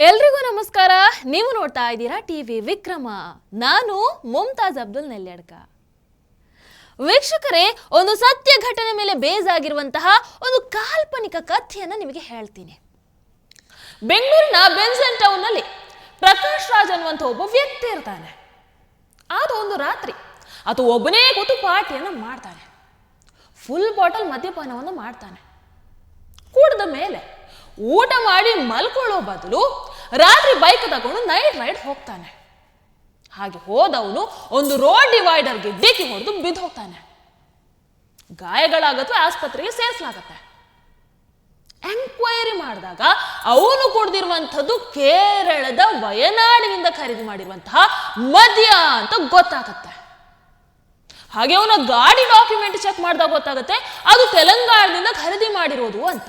ಎಲ್ರಿಗೂ ನಮಸ್ಕಾರ. ನೀವು ನೋಡ್ತಾ ಇದ್ದೀರಾ ಟಿ ವಿ ವಿಕ್ರಮ. ನಾನು ಮುಮ್ತಾಜ್ ಅಬ್ದುಲ್ ನೆಲ್ಯಡ್ಕ. ವೀಕ್ಷಕರೇ, ಒಂದು ಸತ್ಯ ಘಟನೆ ಮೇಲೆ ಬೇಸ್ ಆಗಿರುವಂತಹ ಒಂದು ಕಾಲ್ಪನಿಕ ಕಥೆಯನ್ನು ನಿಮಗೆ ಹೇಳ್ತೀನಿ. ಬೆಂಗಳೂರಿನ ಬೆನ್ಸನ್ ಟೌನ್ನಲ್ಲಿ ಪ್ರಕಾಶ್ ರಾಜ್ ಅನ್ನುವಂಥ ಒಬ್ಬ ವ್ಯಕ್ತಿ ಇರ್ತಾನೆ. ಆದ ಒಂದು ರಾತ್ರಿ ಅದು ಒಬ್ಬನೇ ಕೂತು ಪಾರ್ಟಿಯನ್ನು ಮಾಡ್ತಾನೆ. ಫುಲ್ ಬಾಟಲ್ ಮದ್ಯಪಾನವನ್ನು ಮಾಡ್ತಾನೆ. ಕೂಡದ ಮೇಲೆ ಊಟ ಮಾಡಿ ಮಲ್ಕೊಳ್ಳೋ ಬದಲು ರಾತ್ರಿ ಬೈಕ್ ತಗೊಂಡು ನೈಟ್ ರೈಡ್ ಹೋಗ್ತಾನೆ. ಹಾಗೆ ಹೋದವನು ಒಂದು ರೋಡ್ ಡಿವೈಡರ್ಗೆ ಡಿಕ್ಕಿ ಹೊಡೆದು ಬಿದ್ದು ಹೋಗ್ತಾನೆ. ಗಾಯಗಳಾಗತ್ವೆ ಆಸ್ಪತ್ರೆಗೆ ಸೇರಿಸಲಾಗತ್ತೆ. ಎಂಕ್ವೈರಿ ಮಾಡಿದಾಗ ಅವನು ಕುಡ್ದಿರುವಂಥದ್ದು ಕೇರಳದ ವಯನಾಡಿನಿಂದ ಖರೀದಿ ಮಾಡಿರುವಂತಹ ಮದ್ಯ ಅಂತ ಗೊತ್ತಾಗತ್ತೆ. ಹಾಗೆ ಅವನ ಗಾಡಿ ಡಾಕ್ಯುಮೆಂಟ್ ಚೆಕ್ ಮಾಡಿದಾಗ ಗೊತ್ತಾಗುತ್ತೆ, ಅದು ತೆಲಂಗಾಣದಿಂದ ಖರೀದಿ ಮಾಡಿರೋದು ಅಂತ.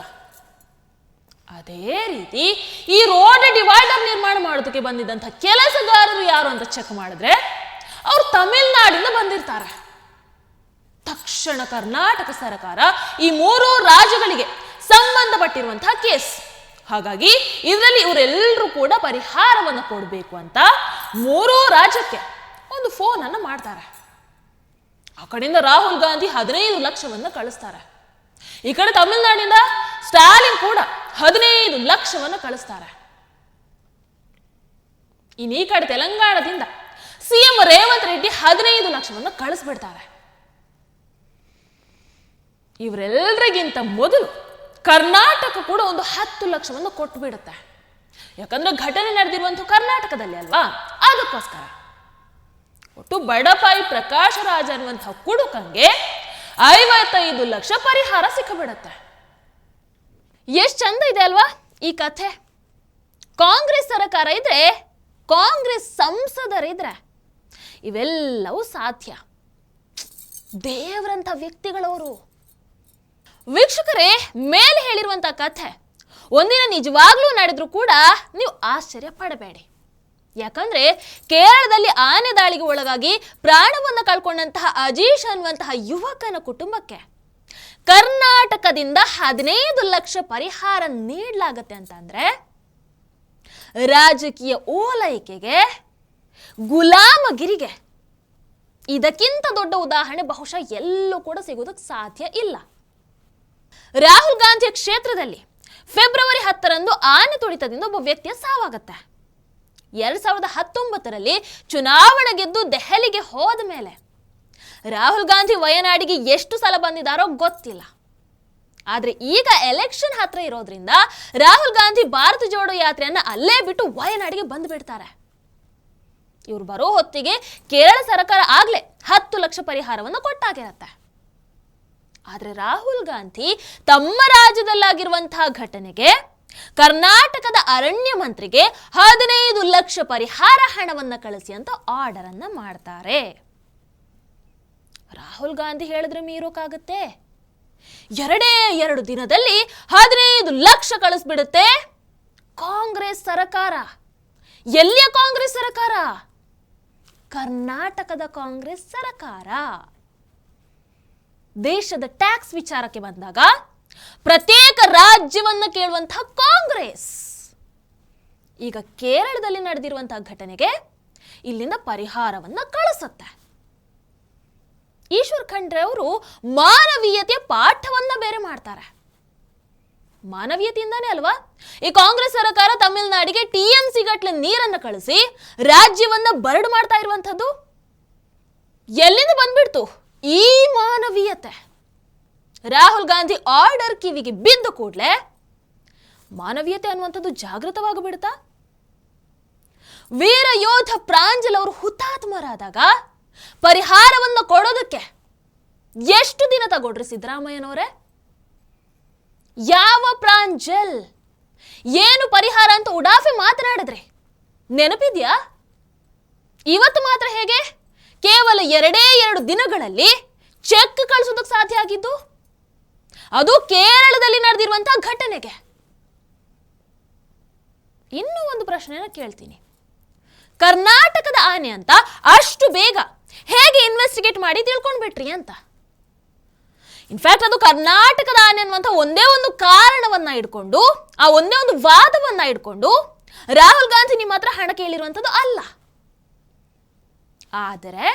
ಅದೇ ರೀತಿ ಈ ರೋಡ್ ಡಿವೈಡರ್ ನಿರ್ಮಾಣ ಮಾಡೋದಕ್ಕೆ ಬಂದಿದ್ದಂಥ ಕೆಲಸಗಾರರು ಯಾರು ಅಂತ ಚೆಕ್ ಮಾಡಿದ್ರೆ ಅವರು ತಮಿಳ್ನಾಡಿಂದ ಬಂದಿರ್ತಾರೆ. ತಕ್ಷಣ ಕರ್ನಾಟಕ ಸರ್ಕಾರ ಈ ಮೂರು ರಾಜ್ಯಗಳಿಗೆ ಸಂಬಂಧಪಟ್ಟಿರುವಂತಹ ಕೇಸ್. ಹಾಗಾಗಿ ಇದರಲ್ಲಿ ಇವರೆಲ್ಲರೂ ಕೂಡ ಪರಿಹಾರವನ್ನು ಕೊಡಬೇಕು ಅಂತ ಮೂರೋ ರಾಜ್ಯಕ್ಕೆ ಒಂದು ಫೋನ್ ಅನ್ನು ಮಾಡ್ತಾರೆ. ಆ ಕಡೆಯಿಂದ ರಾಹುಲ್ ಗಾಂಧಿ ಹದಿನೈದು ಲಕ್ಷವನ್ನು ಕಳಿಸ್ತಾರೆ. ಈ ಕಡೆ ತಮಿಳುನಾಡಿನಿಂದ ಸ್ಟಾಲಿನ್ ಕೂಡ ಹದಿನೈದು ಲಕ್ಷವನ್ನು ಕಳಿಸ್ತಾರೆ. ಇನ್ನು ಈ ಕಡೆ ತೆಲಂಗಾಣದಿಂದ ಸಿಎಂ ರೇವಂತ್ ರೆಡ್ಡಿ ಹದಿನೈದು ಲಕ್ಷವನ್ನು ಕಳಿಸ್ಬಿಡ್ತಾರೆ. ಇವರೆಲ್ಲರಿಗಿಂತ ಮೊದಲು ಕರ್ನಾಟಕ ಕೂಡ ಒಂದು ಹತ್ತು ಲಕ್ಷವನ್ನು ಕೊಟ್ಟು ಬಿಡುತ್ತೆ ಯಾಕಂದ್ರೆ ಘಟನೆ ನಡೆದಿರುವಂಥ ಕರ್ನಾಟಕದಲ್ಲಿ ಅಲ್ವಾ? ಅದಕ್ಕೋಸ್ಕರ. ಒಟ್ಟು ಬಡಪಾಯಿ ಪ್ರಕಾಶ ರಾಜ ಅನ್ನುವಂಥ ಕುಡುಕಂಗೆ ಐವತ್ತೈದು ಲಕ್ಷ ಪರಿಹಾರ ಸಿಕ್ಕಿಬಿಡತ್ತೆ. ಎಷ್ಟು ಚಂದ ಇದೆ ಅಲ್ವಾ ಈ ಕಥೆ? ಕಾಂಗ್ರೆಸ್ ಸರ್ಕಾರ ಇದ್ರೆ, ಕಾಂಗ್ರೆಸ್ ಸಂಸದರಿದ್ರೆ ಇವೆಲ್ಲವೂ ಸಾಧ್ಯ. ದೇವರಂಥ ವ್ಯಕ್ತಿಗಳವರು. ವೀಕ್ಷಕರೇ, ಮೇಲೆ ಹೇಳಿರುವಂಥ ಕಥೆ, ಒಂದಿನ ನಿಜವಾಗ್ಲೂ ನಡೆದ್ರೂ ಕೂಡ ನೀವು ಆಶ್ಚರ್ಯ ಪಡಬೇಡಿ. ಯಾಕಂದ್ರೆ ಕೇರಳದಲ್ಲಿ ಆನೆ ದಾಳಿಗೆ ಒಳಗಾಗಿ ಪ್ರಾಣವನ್ನು ಕಳ್ಕೊಂಡಂತಹ ಅಜೀಶ್ ಅನ್ನುವಂತಹ ಯುವಕನ ಕುಟುಂಬಕ್ಕೆ ಕರ್ನಾಟಕದಿಂದ ಹದಿನೈದು ಲಕ್ಷ ಪರಿಹಾರ ನೀಡಲಾಗತ್ತೆ ಅಂತಂದ್ರೆ ರಾಜಕೀಯ ಓಲೈಕೆಗೆ, ಗುಲಾಮಗಿರಿಗೆ ಇದಕ್ಕಿಂತ ದೊಡ್ಡ ಉದಾಹರಣೆ ಬಹುಶಃ ಎಲ್ಲೂ ಕೂಡ ಸಿಗೋದಕ್ಕೆ ಸಾಧ್ಯ ಇಲ್ಲ. ರಾಹುಲ್ ಗಾಂಧಿಯ ಕ್ಷೇತ್ರದಲ್ಲಿ ಫೆಬ್ರವರಿ ಹತ್ತರಂದು ಆನೆ ತುಳಿತದಿಂದ ಒಬ್ಬ ವ್ಯಕ್ತಿಯ ಸಾವಾಗತ್ತೆ. ಎರಡ್ ಸಾವಿರದ ಹತ್ತೊಂಬತ್ತರಲ್ಲಿ ಚುನಾವಣೆ ಗೆದ್ದು ದೆಹಲಿಗೆ ಹೋದ ಮೇಲೆ ರಾಹುಲ್ ಗಾಂಧಿ ವಯನಾಡಿಗೆ ಎಷ್ಟು ಸಲ ಬಂದಿದ್ದಾರೋ ಗೊತ್ತಿಲ್ಲ. ಆದರೆ ಈಗ ಎಲೆಕ್ಷನ್ ಹತ್ರ ಇರೋದ್ರಿಂದ ರಾಹುಲ್ ಗಾಂಧಿ ಭಾರತ ಜೋಡೋ ಯಾತ್ರೆಯನ್ನು ಅಲ್ಲೇ ಬಿಟ್ಟು ವಯನಾಡಿಗೆ ಬಂದು ಬಿಡ್ತಾರೆ. ಇವ್ರು ಬರೋ ಹೊತ್ತಿಗೆ ಕೇರಳ ಸರ್ಕಾರ ಆಗಲೇ ಹತ್ತು ಲಕ್ಷ ಪರಿಹಾರವನ್ನು ಕೊಟ್ಟಾಗಿರತ್ತೆ. ಆದರೆ ರಾಹುಲ್ ಗಾಂಧಿ ತಮ್ಮ ರಾಜ್ಯದಲ್ಲಾಗಿರುವಂತಹ ಘಟನೆಗೆ, ಕರ್ನಾಟಕದ ಅರಣ್ಯ ಮಂತ್ರಿಗೆ ಹದಿನೈದು ಲಕ್ಷ ಪರಿಹಾರ ಹಣವನ್ನು ಕಳಿಸಿ ಅಂತ ಆರ್ಡರ್ ಮಾಡ್ತಾರೆ. ರಾಹುಲ್ ಗಾಂಧಿ ಹೇಳಿದ್ರೆ ಮೀರೋಕಾಗತ್ತೆ? ಎರಡೇ ಎರಡು ದಿನದಲ್ಲಿ ಹದಿನೈದು ಲಕ್ಷ ಕಳಿಸ್ಬಿಡುತ್ತೆ ಕಾಂಗ್ರೆಸ್ ಸರಕಾರ. ಎಲ್ಲಿಯ ಕಾಂಗ್ರೆಸ್ ಸರಕಾರ? ಕರ್ನಾಟಕದ ಕಾಂಗ್ರೆಸ್ ಸರಕಾರ. ದೇಶದ ಟ್ಯಾಕ್ಸ್ ವಿಚಾರಕ್ಕೆ ಬಂದಾಗ ಪ್ರತ್ಯೇಕ ರಾಜ್ಯವನ್ನು ಕೇಳುವಂತಹ ಕಾಂಗ್ರೆಸ್. ಈಗ ಕೇರಳದಲ್ಲಿ ನಡೆದಿರುವಂತಹ ಘಟನೆಗೆ ಇಲ್ಲಿಂದ ಪರಿಹಾರವನ್ನ ಕಳಿಸುತ್ತೆ. ಈಶ್ವರ್ ಖಂಡ್ರೆ ಅವರು ಮಾನವೀಯತೆಯ ಪಾಠವನ್ನ ಬೇರೆ ಮಾಡ್ತಾರೆ. ಮಾನವೀಯತೆಯಿಂದಾನೇ ಅಲ್ವಾ? ಈ ಕಾಂಗ್ರೆಸ್ ಸರ್ಕಾರ ತಮಿಳುನಾಡಿಗೆ ಟಿ ಎಂ ಸಿ ಗಟ್ಲೆ ನೀರನ್ನು ಕಳಿಸಿ ರಾಜ್ಯವನ್ನ ಬರಡು ಮಾಡ್ತಾ ಇರುವಂಥದ್ದು? ಎಲ್ಲಿಂದ ಬಂದ್ಬಿಡ್ತು? ಈ ಮಾನವೀಯತೆ. ರಾಹುಲ್ ಗಾಂಧಿ ಆರ್ಡರ್ ಕಿವಿಗೆ ಬಿದ್ದು ಕೂಡಲೇ ಮಾನವೀಯತೆ ಅನ್ನುವಂಥದ್ದು ಜಾಗೃತವಾಗಿಬಿಡ್ತಾ ವೀರ ಯೋಧ ಪ್ರಾಂಜಲ್ ಅವರು ಹುತಾತ್ಮರಾದಾಗ ಪರಿಹಾರವನ್ನು ಕೊಡೋದಕ್ಕೆ ಎಷ್ಟು ದಿನ ತಗೊಳ್ರಿ ಸಿದ್ದರಾಮಯ್ಯನವರೇ? ಯಾವ ಪ್ರಾಂಜಲ್ ಏನು ಪರಿಹಾರ ಅಂತ ಉಡಾಫೆ ಮಾತನಾಡಿದ್ರಿ? ನೆನಪಿದ್ಯಾ? ಇವತ್ತು ಮಾತ್ರ ಹೇಗೆ? ಕೇವಲ ಎರಡೇ ಎರಡು ದಿನಗಳಲ್ಲಿ ಚೆಕ್ ಕಳಿಸೋದಕ್ಕೆ ಸಾಧ್ಯ ಆಗಿದ್ದು? ಅದು ಕೇರಳದಲ್ಲಿ ನಡೆದಿರುವಂತಹ ಘಟನೆಗೆ. ಇನ್ನೂ ಒಂದು ಪ್ರಶ್ನೆನ ಕೇಳ್ತೀನಿ. ಕರ್ನಾಟಕದ ಆನೆ ಅಂತ ಅಷ್ಟು ಬೇಗ ಹೇಗೆ ಇನ್ವೆಸ್ಟಿಗೇಟ್ ಮಾಡಿ ತಿಳ್ಕೊಂಡ್ಬಿಟ್ರಿ ಅಂತ? ಇನ್ಫ್ಯಾಕ್ಟ್ ಅದು ಕರ್ನಾಟಕದ ಆನೆ ಅನ್ನುವಂಥ ಒಂದೇ ಒಂದು ಕಾರಣವನ್ನ ಇಟ್ಕೊಂಡು ಆ ಒಂದೇ ಒಂದು ವಾದವನ್ನ ಇಟ್ಕೊಂಡು ರಾಹುಲ್ ಗಾಂಧಿ ನಿಮ್ಮ ಹತ್ರ ಹಣ ಕೇಳಿರುವಂಥದ್ದು ಅಲ್ಲ. ಆದರೆ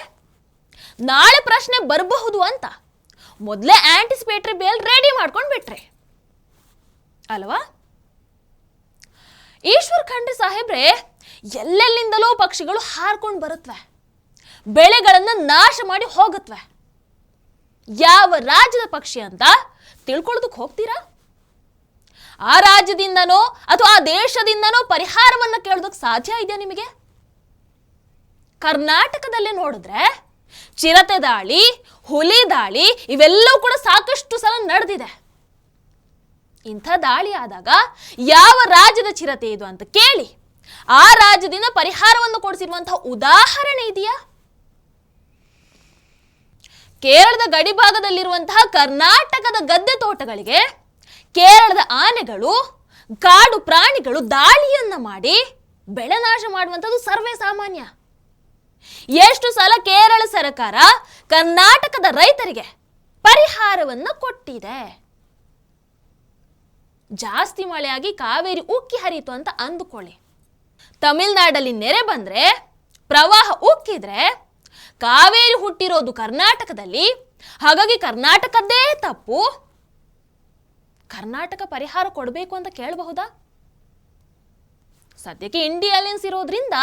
ನಾಳೆ ಪ್ರಶ್ನೆ ಬರಬಹುದು ಅಂತ ಮೊದಲೇ ಆಂಟಿಸಿಪೇಟ್ರಿ ಬೇಲ್ ರೆಡಿ ಮಾಡ್ಕೊಂಡು ಬಿಟ್ರೆ ಅಲ್ವಾ? ಈಶ್ವರ್ ಖಂಡ್ರೆ ಸಾಹೇಬ್ರೆ, ಎಲ್ಲೆಲ್ಲಿಂದಲೋ ಪಕ್ಷಿಗಳು ಹಾರ್ಕೊಂಡು ಬರುತ್ತವೆ ಬೆಳೆಗಳನ್ನು ನಾಶ ಮಾಡಿ ಹೋಗುತ್ತವೆ ಯಾವ ರಾಜ್ಯದ ಪಕ್ಷಿ ಅಂತ ತಿಳ್ಕೊಳ್ಳೋದಕ್ಕೆ ಹೋಗ್ತೀರಾ? ಆ ರಾಜ್ಯದಿಂದನೋ ಅಥವಾ ಆ ದೇಶದಿಂದನೋ ಪರಿಹಾರವನ್ನು ಕೇಳೋದಕ್ಕೆ ಸಾಧ್ಯ ಇದೆಯಾ ನಿಮಗೆ? ಕರ್ನಾಟಕದಲ್ಲಿ ನೋಡಿದ್ರೆ ಚಿರತೆ ದಾಳಿ, ಹುಲಿ ದಾಳಿ ಇವೆಲ್ಲವೂ ಕೂಡ ಸಾಕಷ್ಟು ಸಲ ನಡೆದಿದೆ. ಇಂಥ ದಾಳಿ ಆದಾಗ ಯಾವ ರಾಜ್ಯದ ಚಿರತೆ ಇದು ಅಂತ ಕೇಳಿ ಆ ರಾಜ್ಯದಿಂದ ಪರಿಹಾರವನ್ನು ಕೊಡಿಸಿರುವಂತಹ ಉದಾಹರಣೆ ಇದೆಯಾ? ಕೇರಳದ ಗಡಿಭಾಗದಲ್ಲಿರುವಂತಹ ಕರ್ನಾಟಕದ ಗದ್ದೆ ತೋಟಗಳಿಗೆ ಕೇರಳದ ಆನೆಗಳು, ಕಾಡು ಪ್ರಾಣಿಗಳು ದಾಳಿಯನ್ನ ಮಾಡಿ ಬೆಳೆ ನಾಶ ಮಾಡುವಂಥದ್ದು ಸರ್ವೇ ಸಾಮಾನ್ಯ. ಎಷ್ಟು ಸಲ ಕೇರಳ ಸರ್ಕಾರ ಕರ್ನಾಟಕದ ರೈತರಿಗೆ ಪರಿಹಾರವನ್ನ ಕೊಟ್ಟಿದೆ. ಜಾಸ್ತಿ ಮಳೆಯಾಗಿ ಕಾವೇರಿ ಉಕ್ಕಿ ಹರಿಯಿತು ಅಂತ ಅಂದುಕೊಳ್ಳಿ. ತಮಿಳ್ನಾಡಲ್ಲಿ ನೆರೆ ಬಂದ್ರೆ, ಪ್ರವಾಹ ಉಕ್ಕಿದ್ರೆ ಕಾವೇರಿ ಹುಟ್ಟಿರೋದು ಕರ್ನಾಟಕದಲ್ಲಿ. ಹಾಗಾಗಿ ಕರ್ನಾಟಕದ್ದೇ ತಪ್ಪು. ಕರ್ನಾಟಕ ಪರಿಹಾರ ಕೊಡಬೇಕು ಅಂತ ಕೇಳಬಹುದಾ? ಸದ್ಯಕ್ಕೆ ಇಂಡಿಯಾ ಅಲಯನ್ಸ್ ಇರೋದ್ರಿಂದ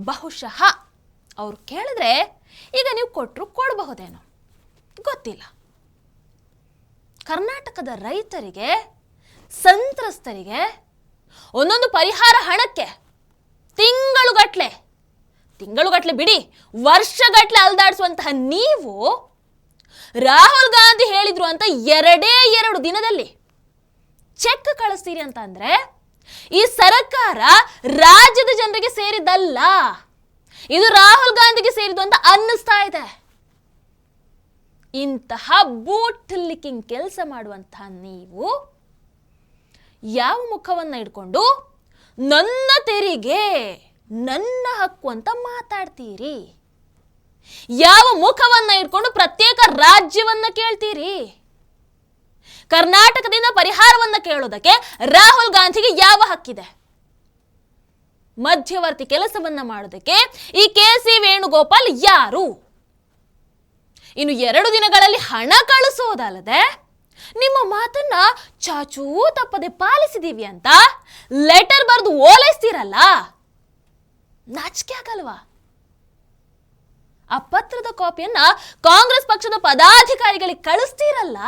ಬಹುಶಃ ಅವ್ರು ಕೇಳಿದ್ರೆ ಈಗ ನೀವು ಕೊಟ್ಟರು ಕೊಡಬಹುದೇನೋ. ಗೊತ್ತಿಲ್ಲ. ಕರ್ನಾಟಕದ ರೈತರಿಗೆ, ಸಂತ್ರಸ್ತರಿಗೆ ಒಂದೊಂದು ಪರಿಹಾರ ಹಣಕ್ಕೆ ತಿಂಗಳುಗಟ್ಲೆ ತಿಂಗಳುಗಟ್ಲೆ ಬಿಡಿ, ವರ್ಷಗಟ್ಲೆ ಅಲ್ದಾಡಿಸುವಂತಹ ನೀವು ರಾಹುಲ್ ಗಾಂಧಿ ಹೇಳಿದ್ರು ಅಂತ ಎರಡೇ ಎರಡು ದಿನದಲ್ಲಿ ಚೆಕ್ ಕಳಿಸ್ತೀರಿ ಅಂತ ಅಂದ್ರೆ ಈ ಸರ್ಕಾರ ರಾಜ್ಯದ ಜನರಿಗೆ ಸೇರಿದ್ದಲ್ಲ. ಇದು ರಾಹುಲ್ ಗಾಂಧಿಗೆ ಸೇರಿದ್ದು ಅಂತ ಅನ್ನಿಸ್ತಾ ಇದೆ. ಇಂತಹ ಬೂಟ್ ಲಿಕ್ಕಿಂಗ್ ಕೆಲಸ ಮಾಡುವಂತಹ ನೀವು ಯಾವ ಮುಖವನ್ನ ಇಟ್ಕೊಂಡು ನನ್ನ ತೆರಿಗೆ ನನ್ನ ಹಕ್ಕು ಅಂತ ಮಾತಾಡ್ತೀರಿ? ಯಾವ ಮುಖವನ್ನ ಇಟ್ಕೊಂಡು ಪ್ರತ್ಯೇಕ ರಾಜ್ಯವನ್ನ ಕೇಳ್ತೀರಿ? ಕರ್ನಾಟಕದಿಂದ ಪರಿಹಾರವನ್ನ ಕೇಳೋದಕ್ಕೆ ರಾಹುಲ್ ಗಾಂಧಿಗೆ ಯಾವ ಹಕ್ಕಿದೆ? ಮಧ್ಯವರ್ತಿ ಕೆಲಸವನ್ನ ಮಾಡೋದಕ್ಕೆ ಈ ಕೆ ಸಿ ವೇಣುಗೋಪಾಲ್ ಯಾರು? ಇನ್ನು ಎರಡು ದಿನಗಳಲ್ಲಿ ಹಣ ಕಳಿಸೋದಲ್ಲದೆ ನಿಮ್ಮ ಮಾತನ್ನ ಚಾಚೂ ತಪ್ಪದೆ ಪಾಲಿಸಿದೀವಿ ಅಂತ ಲೆಟರ್ ಬರೆದು ಓಲೈಸ್ತೀರಲ್ಲ? ನಾಚಿಕೆ ಆಗಲ್ವಾ? ಆ ಪತ್ರದ ಕಾಪಿಯನ್ನ ಕಾಂಗ್ರೆಸ್ ಪಕ್ಷದ ಪದಾಧಿಕಾರಿಗಳಿಗೆ ಕಳಿಸ್ತೀರಲ್ಲ?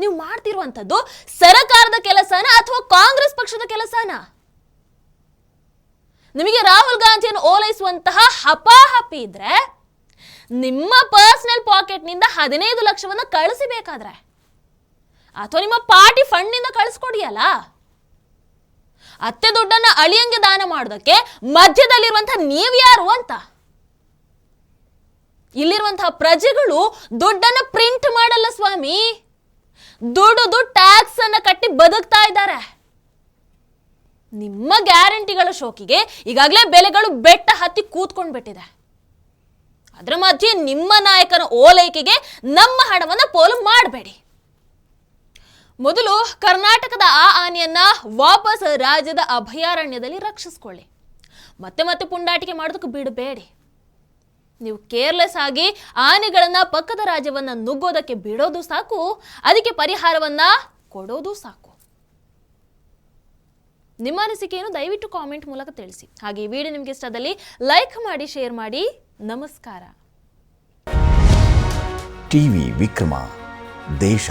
ನೀವು ಮಾಡ್ತಿರುವಂಥದ್ದು ಸರಕಾರದ ಕೆಲಸನ ಅಥವಾ ಕಾಂಗ್ರೆಸ್ ಪಕ್ಷದ ಕೆಲಸನ? ನಿಮಗೆ ರಾಹುಲ್ ಗಾಂಧಿಯನ್ನು ಓಲೈಸುವಂತಹ ಹಪಾಹಪಿ ಇದ್ರೆ ನಿಮ್ಮ ಪರ್ಸನಲ್ ಪಾಕೆಟ್ನಿಂದ ಹದಿನೈದು ಲಕ್ಷವನ್ನು ಕಳಿಸಬೇಕಾದ್ರೆ. ಅಥವಾ ನಿಮ್ಮ ಪಾರ್ಟಿ ಫಂಡ್ನಿಂದ ಕಳಿಸ್ಕೊಡಿಯಲ್ಲ? ಅತ್ತೆ ದುಡ್ಡನ್ನ ಅಳಿಯಂಗೆ ದಾನ ಮಾಡೋದಕ್ಕೆ ಮಧ್ಯದಲ್ಲಿರುವಂತಹ ನೀವ್ಯಾರು ಅಂತ? ಇಲ್ಲಿರುವಂತಹ ಪ್ರಜೆಗಳು ದುಡ್ಡನ್ನ ಪ್ರಿಂಟ್ ಮಾಡಲ್ಲ ಸ್ವಾಮಿ. ದುಡ್ಡು ಟ್ಯಾಕ್ಸ್ ಅನ್ನ ಕಟ್ಟಿ ಬದುಕ್ತಾ ಇದ್ದಾರೆ. ನಿಮ್ಮ ಗ್ಯಾರಂಟಿಗಳ ಶೋಕಿಗೆ ಈಗಾಗಲೇ ಬೆಲೆಗಳು ಬೆಟ್ಟ ಹತ್ತಿ ಕೂತ್ಕೊಂಡು ಬಿಟ್ಟಿದೆ ಅದರ ಮಧ್ಯೆ ನಿಮ್ಮ ನಾಯಕನ ಓಲೈಕೆಗೆ ನಮ್ಮ ಹಣವನ್ನು ಪೋಲು ಮಾಡಬೇಡಿ. ಮೊದಲು ಕರ್ನಾಟಕದ ಆ ಆನೆಯನ್ನ ವಾಪಸ್ ರಾಜ್ಯದ ಅಭಯಾರಣ್ಯದಲ್ಲಿ ರಕ್ಷಿಸ್ಕೊಳ್ಳಿ. ಮತ್ತೆ ಮತ್ತೆ ಪುಂಡಾಟಿಕೆ ಮಾಡೋದಕ್ಕೆ ಬಿಡಬೇಡಿ. ನೀವು ಕೇರ್ಲೆಸ್ ಆಗಿ ಆನೆಗಳನ್ನ ಪಕ್ಕದ ರಾಜ್ಯವನ್ನ ನುಗ್ಗೋದಕ್ಕೆ ಬಿಡೋದು ಸಾಕು, ಅದಕ್ಕೆ ಪರಿಹಾರವನ್ನ ಕೊಡೋದು ಸಾಕು. ನಿಮ್ಮ ಅನಿಸಿಕೆಯನ್ನು ದಯವಿಟ್ಟು ಕಾಮೆಂಟ್ ಮೂಲಕ ತಿಳಿಸಿ. ಹಾಗೆ ಈ ವಿಡಿಯೋ ನಿಮಗೆ ಇಷ್ಟದಲ್ಲಿ ಲೈಕ್ ಮಾಡಿ, ಶೇರ್ ಮಾಡಿ. ನಮಸ್ಕಾರ. ಟಿವಿ ವಿಕ್ರಮ, ದೇಶ